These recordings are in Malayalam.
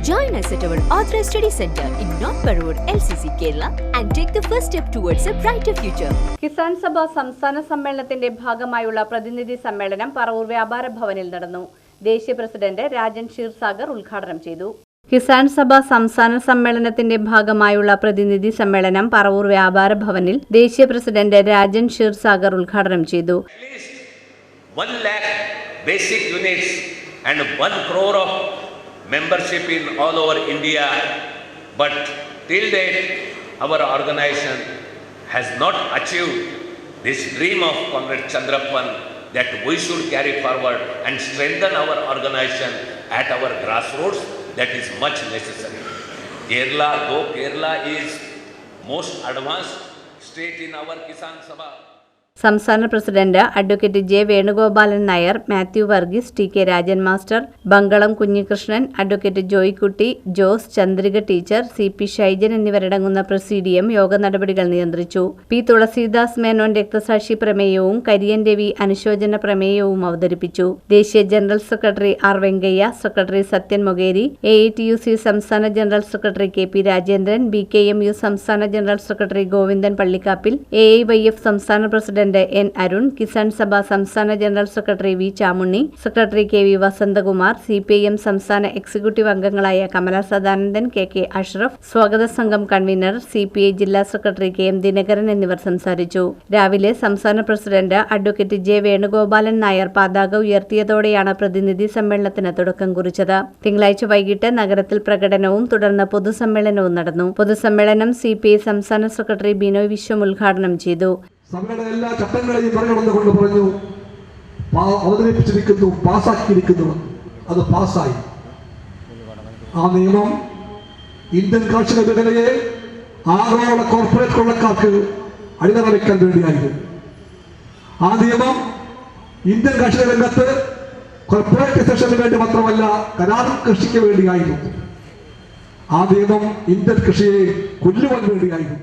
Join us at our Authorized Study Center in North Parur, LCC, Kerala, and take the first step towards a brighter future. Kisan Sabha സംസ്ഥാന സമ്മേളനത്തിന്റെ ഭാഗമായുള്ള പ്രതിനിധി സമ്മേളനം പറവൂർ വ്യാപാര ഭവനിൽ നടന്നു ദേശീയ പ്രസിഡന്റ് രാജൻ ക്ഷീർസാഗർ ഉദ്ഘാടനം ചെയ്തു. കിസാൻ സഭ സംസ്ഥാന സമ്മേളനത്തിന്റെ ഭാഗമായുള്ള പ്രതിനിധി സമ്മേളനം പറവൂർ വ്യാപാര ഭവനിൽ ദേശീയ പ്രസിഡന്റ് രാജൻ ക്ഷീർസാഗർ ഉദ്ഘാടനം ചെയ്തു. At least 1 lakh basic units and 1 crore of membership in all over India. But till date, our organization has not achieved this dream of Comrade Chandrapan that we should carry forward and strengthen our organization at our grassroots. That is much necessary. Kerala, though Kerala is most advanced state in our Kisan Sabha. സംസ്ഥാന president advocate J Venugopalan Nair Mathew Varghese T K Rajan master Bangalam Kunhikrishnan advocate Joykutty Jose Chandrika teacher C P Shaijan എന്നിവരടങ്ങുന്ന പ്രസീഡിയം യോഗ നടപടികൾ നിയന്ത്രിച്ചു. പി തുളസീദാസ് മേനോൻ രക്തസാക്ഷി പ്രമേയവും കരിയൻ രവി അനുശോചന പ്രമേയവും അവതരിപ്പിച്ചു. ദേശീയ general secretary R Venkayya secretary Sathyan Mokeri A I T U C സംസ്ഥാന general secretary K P Rajendran B K M U സംസ്ഥാന general secretary Govindan Pallikkappil A I Y F സംസ്ഥാന പ്രസിഡന്റ് എൻ അരുൺ കിസാൻ സഭ സംസ്ഥാന general secretary V Chamunni secretary K V Vasanthakumar C P I M സംസ്ഥാന എക്സിക്യൂട്ടീവ് അംഗങ്ങളായ കമല സദാനന്ദൻ കെ കെ അഷ്റഫ് സ്വാഗത സംഘം കൺവീനർ സി പി ഐ ജില്ലാ സെക്രട്ടറി കെ എം ദിനകരൻ എന്നിവർ സംസാരിച്ചു. രാവിലെ സംസ്ഥാന president advocate J Venugopalan Nair പതാക ഉയർത്തിയതോടെയാണ് പ്രതിനിധി സമ്മേളനത്തിന് തുടക്കം കുറിച്ചത്. തിങ്കളാഴ്ച വൈകിട്ട് നഗരത്തിൽ പ്രകടനവും തുടർന്ന് പൊതുസമ്മേളനവും നടന്നു. പൊതുസമ്മേളനം സി പി ഐ സംസ്ഥാന സെക്രട്ടറി ബിനോയ് വിശ്വം ഉദ്ഘാടനം ചെയ്തു. സഭയുടെ എല്ലാ ചട്ടങ്ങളെയും മറികടന്നുകൊണ്ട് പറഞ്ഞു അവതരിപ്പിച്ചിരിക്കുന്നു പാസ്സാക്കിയിരിക്കുന്നു അത് പാസ്സായി ആ നിയമം ഇന്ത്യൻ കാർഷിക മേഖലയെ ആഗോള കോർപ്പറേറ്റ് കൊള്ളക്കാർക്ക് അടിമറിക്കാൻ വേണ്ടിയായിരുന്നു. ആ നിയമം ഇന്ത്യൻ കാർഷിക രംഗത്ത് കോർപ്പറേറ്റ് സെക്ഷന് വേണ്ടി മാത്രമല്ല കരാർ കൃഷിക്ക് വേണ്ടിയായിരുന്നു. ആ നിയമം ഇന്ത്യൻ കൃഷിയെ കൊല്ലുവാൻ വേണ്ടിയായിരുന്നു.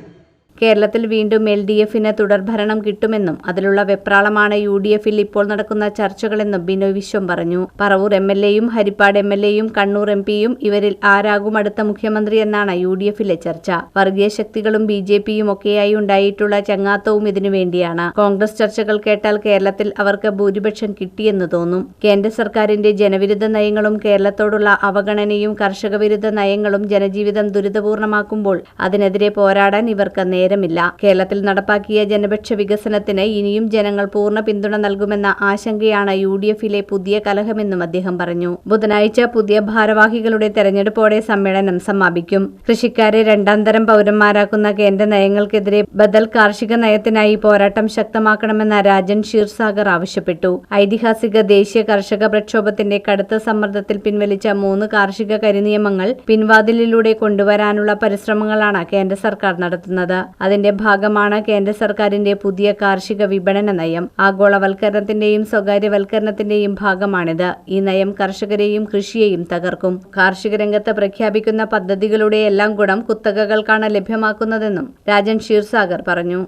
കേരളത്തിൽ വീണ്ടും എൽ ഡി എഫിന് തുടർഭരണം കിട്ടുമെന്നും അതിലുള്ള വെപ്രാളമാണ് യു ഡി എഫിൽ ഇപ്പോൾ നടക്കുന്ന ചർച്ചകളെന്നും ബിനോയ് വിശ്വം പറഞ്ഞു. പറവൂർ എം എൽ എയും ഹരിപ്പാട് എം എൽ എയും കണ്ണൂർ എം പിയും ഇവരിൽ ആരാകും അടുത്ത മുഖ്യമന്ത്രി എന്നാണ് യു ഡി എഫിലെ ചർച്ച. വർഗീയ ശക്തികളും ബി ജെ പിയും ഒക്കെയായി ഉണ്ടായിട്ടുള്ള ചങ്ങാത്തവും ഇതിനു വേണ്ടിയാണ്. കോൺഗ്രസ് ചർച്ചകൾ കേട്ടാൽ കേരളത്തിൽ അവർക്ക് ഭൂരിപക്ഷം കിട്ടിയെന്ന് തോന്നും. കേന്ദ്ര സർക്കാരിന്റെ ജനവിരുദ്ധ നയങ്ങളും കേരളത്തോടുള്ള അവഗണനയും കർഷകവിരുദ്ധ നയങ്ങളും ജനജീവിതം ദുരിതപൂർണമാക്കുമ്പോൾ അതിനെതിരെ പോരാടാൻ ഇവർക്ക് നേരമില്ല കേരളത്തിൽ നടപ്പാക്കിയ ജനപക്ഷ വികസനത്തിന് ഇനിയും ജനങ്ങൾ പൂർണ പിന്തുണ നൽകുമെന്ന ആശങ്കയാണ് യു ഡി എഫിലെ പുതിയ കലഹമെന്നും അദ്ദേഹം പറഞ്ഞു. ബുധനാഴ്ച പുതിയ ഭാരവാഹികളുടെ തെരഞ്ഞെടുപ്പോടെ സമ്മേളനം സമാപിക്കും. കൃഷിക്കാരെ രണ്ടാം തരം പൗരന്മാരാക്കുന്ന കേന്ദ്ര നയങ്ങൾക്കെതിരെ ബദൽ കാർഷിക നയത്തിനായി പോരാട്ടം ശക്തമാക്കണമെന്ന രാജൻ ക്ഷീർസാഗർ ആവശ്യപ്പെട്ടു. ഐതിഹാസിക ദേശീയ കർഷക പ്രക്ഷോഭത്തിന്റെ കടുത്ത സമ്മർദ്ദത്തിൽ പിൻവലിച്ച മൂന്ന് കാർഷിക കരിനിയമങ്ങൾ പിൻവാതിലിലൂടെ കൊണ്ടുവരാനുള്ള പരിശ്രമങ്ങളാണ് കേന്ദ്ര സർക്കാർ നടത്തുന്നത്. അതിന്റെ ഭാഗമാണ് കേന്ദ്ര സർക്കാരിന്റെ പുതിയ കാർഷിക വിപണന നയം. ആഗോളവൽക്കരണത്തിന്റെയും സ്വകാര്യവൽക്കരണത്തിന്റെയും ഭാഗമാണിത്. ഈ നയം കർഷകരെയും കൃഷിയെയും തകർക്കും. കാർഷിക രംഗത്ത് പ്രഖ്യാപിക്കുന്ന പദ്ധതികളുടെ എല്ലാം ഗുണം കുത്തകകൾക്കാണ് ലഭ്യമാക്കുന്നതെന്നും രാജൻ ക്ഷീർസാഗർ പറഞ്ഞു.